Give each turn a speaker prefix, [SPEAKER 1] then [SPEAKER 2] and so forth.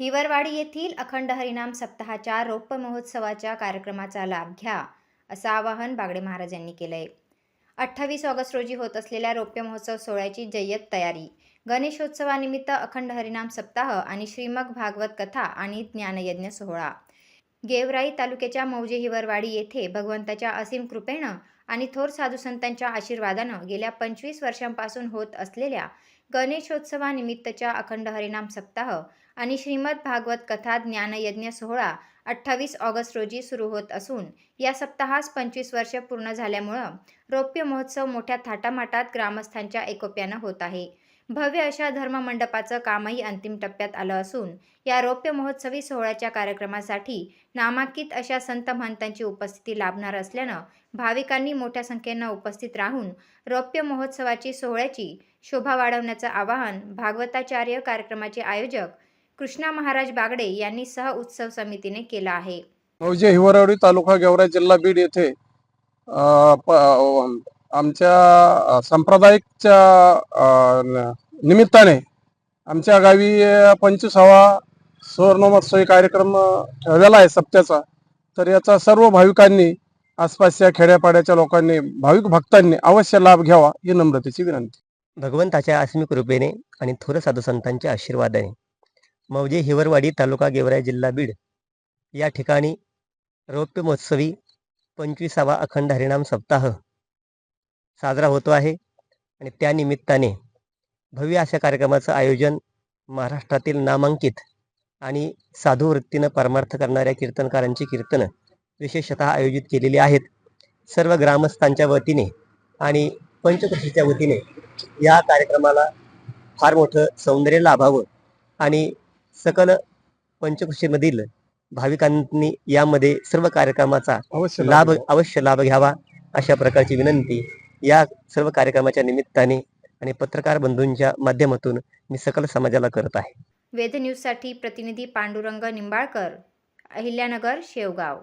[SPEAKER 1] हिवरवाडी येथील अखंड हरिनाम सप्ताहाच्या रौप्य महोत्सवाच्या कार्यक्रमाचा लाभ घ्या असं आवाहन बागडे महाराज यांनी केलं आहे अठ्ठावीस ऑगस्ट रोजी होत असलेल्या रौप्य महोत्सव सोहळ्याची जय्यत तयारी गणेशोत्सवानिमित्त अखंड हरिनाम सप्ताह आणि श्रीमग भागवत कथा आणि ज्ञानयज्ञ सोहळा. गेवराई तालुक्याच्या मौजे हिवरवाडी येथे भगवंताच्या असीम कृपेनं आणि थोर साधुसंतांच्या आशीर्वादानं गेल्या पंचवीस वर्षांपासून होत असलेल्या गणेशोत्सवानिमित्तच्या अखंड हरिनाम सप्ताह आणि श्रीमद भागवत कथा ज्ञानयज्ञ सोहळा अठ्ठावीस ऑगस्ट रोजी सुरू होत असून या सप्ताहास पंचवीस वर्ष पूर्ण झाल्यामुळं रौप्य महोत्सव मोठ्या थाटामाटात ग्रामस्थांच्या एकोप्यानं होत आहे. भव्य अशा धर्ममंडपाचं कामही अंतिम टप्प्यात आलं असून या रौप्य महोत्सवी सोहळ्याच्या कार्यक्रमासाठी नामांकित अशा संत महंतांची उपस्थिती लाभणार असल्यानं भाविकांनी मोठ्या संख्येनं उपस्थित राहून रौप्य महोत्सवाची सोहळ्याची शोभा वाढवण्याचं आवाहन भागवताचार्य कार्यक्रमाचे आयोजक कृष्णा महाराज बागडे यांनी सह उत्सव समितीने केलं आहे.
[SPEAKER 2] मौजे हिवरवडी तालुका गेवराई जिल्हा बीड येथे आमच्या सांप्रदायिकच्या निमित्ताने आमच्या गावी पंचवीसावा सुवर्णमहोत्सवी कार्यक्रम ठेवलेला आहे सप्त्याचा. तर याचा सर्व भाविकांनी आसपासच्या खेड्यापाड्याच्या लोकांनी भाविक भक्तांनी अवश्य लाभ घ्यावा ही नम्रतेची विनंती.
[SPEAKER 3] भगवंताच्या आस्मिक कृपेने आणि थोर साधुसंतांच्या आशीर्वादाने मौजे हिवरवाडी तालुका गेवराई जिल्हा बीड. या ठिकाणी रौप्य महोत्सवी पंचवीसावा अखंड हरिणाम सप्ताह साजरा होतो आहे आणि त्यानिमित्ताने भव्य अशा कार्यक्रमाचं आयोजन महाराष्ट्रातील नामांकित आणि साधू वृत्तीनं परमार्थ करणाऱ्या कीर्तनकारांची कीर्तनं विशेषतः आयोजित केलेली आहेत. सर्व ग्रामस्थांच्या वतीने आणि पंचकृषीच्या वतीने या कार्यक्रमाला फार मोठं सौंदर्य लाभावं आणि सकल पंचकृषीमधील भाविकांनी यामध्ये सर्व कार्यक्रमाचा
[SPEAKER 2] अवश्य
[SPEAKER 3] लाभ. अवश्य लाभ घ्यावा अशा प्रकारची विनंती. या सर्व कार्यक्रमाच्या निमित्ताने आणि पत्रकार बंधूंच्या माध्यमातून मी सकल समाजाला करत आहे.
[SPEAKER 1] वेद न्यूजसाठी प्रतिनिधी पांडुरंग निंबाळकर अहिल्यानगर शेवगाव.